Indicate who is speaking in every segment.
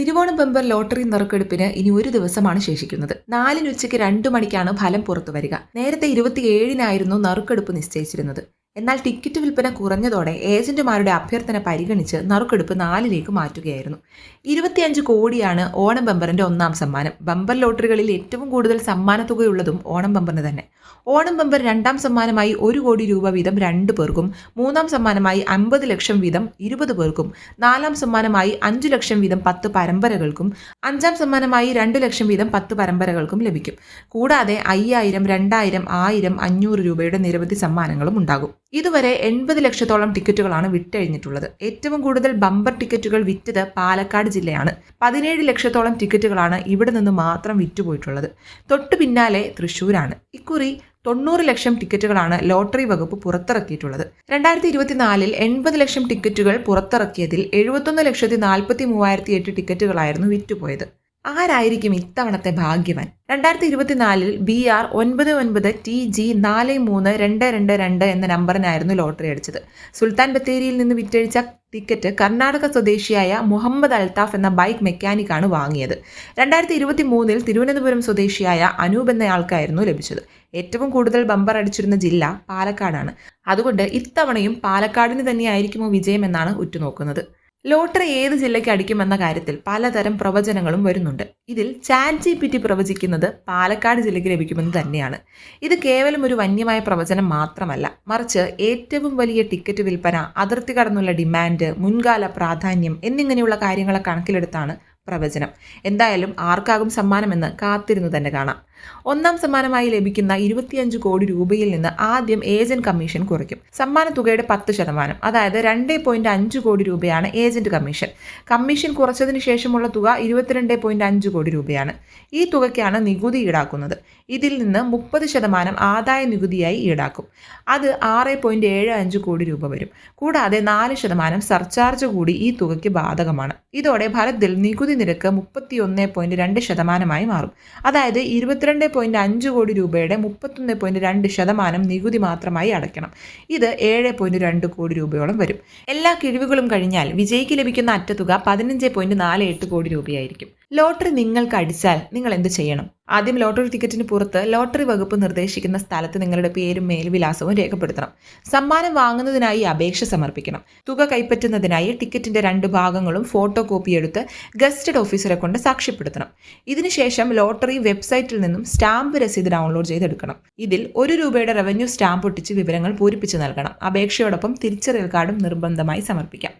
Speaker 1: Thiruvonam bumper lottery നറുക്കെടുപ്പിന് ഇനി ഒരു ദിവസമാണ് ശേഷിക്കുന്നത്. നാലിന് ഉച്ചയ്ക്ക് രണ്ടു മണിക്കാണ് ഫലം പുറത്തു വരിക. നേരത്തെ ഇരുപത്തിയേഴിനായിരുന്നു നറുക്കെടുപ്പ് നിശ്ചയിച്ചിരുന്നത്. എന്നാൽ ടിക്കറ്റ് വിൽപ്പന കുറഞ്ഞതോടെ ഏജന്റുമാരുടെ അഭ്യർത്ഥന പരിഗണിച്ച് നറുക്കെടുപ്പ് നാലിലേക്ക് മാറ്റുകയായിരുന്നു. ഇരുപത്തിയഞ്ച് കോടിയാണ് ഓണം ബമ്പറിന്റെ ഒന്നാം സമ്മാനം. ബമ്പർ ലോട്ടറികളിൽ ഏറ്റവും കൂടുതൽ സമ്മാന തുകയുള്ളതും ഓണം ബമ്പറിന് തന്നെ. ഓണം ബമ്പർ രണ്ടാം സമ്മാനമായി ഒരു കോടി രൂപ വീതം രണ്ട് പേർക്കും മൂന്നാം സമ്മാനമായി അമ്പത് ലക്ഷം വീതം ഇരുപത് പേർക്കും നാലാം സമ്മാനമായി അഞ്ചു ലക്ഷം വീതം പത്ത് പരമ്പരകൾക്കും അഞ്ചാം സമ്മാനമായി രണ്ട് ലക്ഷം വീതം പത്ത് പരമ്പരകൾക്കും ലഭിക്കും. കൂടാതെ അയ്യായിരം രണ്ടായിരം ആയിരം അഞ്ഞൂറ് രൂപയുടെ നിരവധി സമ്മാനങ്ങളും ഉണ്ടാകും. ഇതുവരെ എൺപത് ലക്ഷത്തോളം ടിക്കറ്റുകളാണ് വിറ്റഴിഞ്ഞിട്ടുള്ളത്. ഏറ്റവും കൂടുതൽ ബമ്പർ ടിക്കറ്റുകൾ വിറ്റത് പാലക്കാട് ജില്ലയാണ്. പതിനേഴ് ലക്ഷത്തോളം ടിക്കറ്റുകളാണ് ഇവിടെ നിന്ന് മാത്രം വിറ്റുപോയിട്ടുള്ളത്. തൊട്ടു പിന്നാലെ തൃശ്ശൂരാണ്. ഇക്കുറി തൊണ്ണൂറ് ലക്ഷം ടിക്കറ്റുകളാണ് ലോട്ടറി വകുപ്പ് പുറത്തിറക്കിയിട്ടുള്ളത്. രണ്ടായിരത്തി ഇരുപത്തിനാലിൽ എൺപത് ലക്ഷം ടിക്കറ്റുകൾ പുറത്തിറക്കിയതിൽ എഴുപത്തൊന്ന് ലക്ഷത്തി നാൽപ്പത്തി മൂവായിരത്തി എട്ട് ടിക്കറ്റുകളായിരുന്നു വിറ്റുപോയത്. ആരായിരിക്കും ഇത്തവണത്തെ ഭാഗ്യവാൻ? രണ്ടായിരത്തി ഇരുപത്തിനാലിൽ ബി ആർ ഒൻപത് ഒൻപത് ടി ജി നാല് മൂന്ന് രണ്ട് രണ്ട് രണ്ട് എന്ന നമ്പറിനായിരുന്നു ലോട്ടറി അടിച്ചത്. സുൽത്താൻ ബത്തേരിയിൽ നിന്ന് വിറ്റഴിച്ച ടിക്കറ്റ് കർണാടക സ്വദേശിയായ മുഹമ്മദ് അൽത്താഫ് എന്ന ബൈക്ക് മെക്കാനിക്കാണ് വാങ്ങിയത്. രണ്ടായിരത്തി ഇരുപത്തി മൂന്നിൽ തിരുവനന്തപുരം സ്വദേശിയായ അനൂപ് എന്നയാൾക്കായിരുന്നു ലഭിച്ചത്. ഏറ്റവും കൂടുതൽ ബമ്പർ അടിച്ചിരുന്ന ജില്ല പാലക്കാടാണ്. അതുകൊണ്ട് ഇത്തവണയും പാലക്കാടിന് തന്നെയായിരിക്കുമോ വിജയമെന്നാണ് ഉറ്റുനോക്കുന്നത്. ലോട്ടറി ഏത് ജില്ലയ്ക്ക് അടിക്കുമെന്ന കാര്യത്തിൽ പലതരം പ്രവചനങ്ങളും വരുന്നുണ്ട്. ഇതിൽ ചാറ്റ് ജി പി ടി പ്രവചിക്കുന്നത് പാലക്കാട് ജില്ലയ്ക്ക് ലഭിക്കുമെന്ന് തന്നെയാണ്. ഇത് കേവലം ഒരു വന്യമായ പ്രവചനം മാത്രമല്ല മറിച്ച് ഏറ്റവും വലിയ ടിക്കറ്റ് വിൽപ്പന അതിർത്തി കടന്നുള്ള ഡിമാൻഡ് മുൻകാല പ്രാധാന്യം എന്നിങ്ങനെയുള്ള കാര്യങ്ങളെ കണക്കിലെടുത്താണ് പ്രവചനം. എന്തായാലും ആർക്കാകും സമ്മാനമെന്ന് കാത്തിരുന്നു തന്നെ കാണാം. ഒന്നാം സമ്മാനമായി ലഭിക്കുന്ന ഇരുപത്തിയഞ്ച് കോടി രൂപയിൽ നിന്ന് ആദ്യം ഏജന്റ് കമ്മീഷൻ കുറയ്ക്കും. സമ്മാന തുകയുടെ പത്ത് ശതമാനം അതായത് രണ്ട് പോയിന്റ് അഞ്ച് കോടി രൂപയാണ് ഏജന്റ് കമ്മീഷൻ. കമ്മീഷൻ കുറച്ചതിന് ശേഷമുള്ള തുക ഇരുപത്തിരണ്ട് പോയിന്റ് അഞ്ച് കോടി രൂപയാണ്. ഈ തുകയ്ക്കാണ് നികുതി ഈടാക്കുന്നത്. ഇതിൽ നിന്ന് മുപ്പത് ശതമാനം ആദായ നികുതിയായി ഈടാക്കും. അത് ആറ് പോയിന്റ് ഏഴ് അഞ്ച് കോടി രൂപ വരും. കൂടാതെ നാല് ശതമാനം സർചാർജ് കൂടി ഈ തുകയ്ക്ക് ബാധകമാണ്. ഇതോടെ ഭരത്തിൽ നികുതി നിരക്ക് മുപ്പത്തിയൊന്ന് പോയിന്റ് രണ്ട് ശതമാനമായി മാറും. അതായത് ഇരുപത്തിരണ്ട് പോയിന്റ് അഞ്ച് കോടി രൂപയുടെ മുപ്പത്തൊന്ന് പോയിന്റ് രണ്ട് ശതമാനം നികുതി മാത്രമായി അടയ്ക്കണം. ഇത് ഏഴ് പോയിന്റ് രണ്ട് കോടി രൂപയോളം വരും. എല്ലാ കിഴിവുകളും കഴിഞ്ഞാൽ വിജയിക്ക് ലഭിക്കുന്ന അറ്റത്തുക പതിനഞ്ച് പോയിന്റ് നാല് എട്ട് കോടി രൂപയായിരിക്കും. ലോട്ടറി നിങ്ങൾക്ക് അടിച്ചാൽ നിങ്ങൾ എന്ത് ചെയ്യണം? ആദ്യം ലോട്ടറി ടിക്കറ്റിന് പുറത്ത് ലോട്ടറി വകുപ്പ് നിർദ്ദേശിക്കുന്ന സ്ഥലത്ത് നിങ്ങളുടെ പേരും മേൽവിലാസവും രേഖപ്പെടുത്തണം. സമ്മാനം വാങ്ങുന്നതിനായി അപേക്ഷ സമർപ്പിക്കണം. തുക കൈപ്പറ്റുന്നതിനായി ടിക്കറ്റിന്റെ രണ്ട് ഭാഗങ്ങളും ഫോട്ടോ കോപ്പി എടുത്ത് ഗസ്റ്റഡ് ഓഫീസറെ കൊണ്ട് സാക്ഷ്യപ്പെടുത്തണം. ഇതിനുശേഷം ലോട്ടറി വെബ്സൈറ്റിൽ നിന്നും സ്റ്റാമ്പ് രസീത് ഡൗൺലോഡ് ചെയ്തെടുക്കണം. ഇതിൽ ഒരു രൂപയുടെ റവന്യൂ സ്റ്റാമ്പ് ഒട്ടിച്ച് വിവരങ്ങൾ പൂരിപ്പിച്ചു നൽകണം. അപേക്ഷയോടൊപ്പം തിരിച്ചറിയൽ കാർഡും നിർബന്ധമായി സമർപ്പിക്കാം.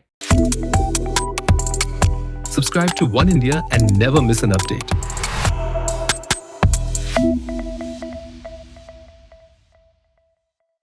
Speaker 2: Subscribe to One India and never miss an update.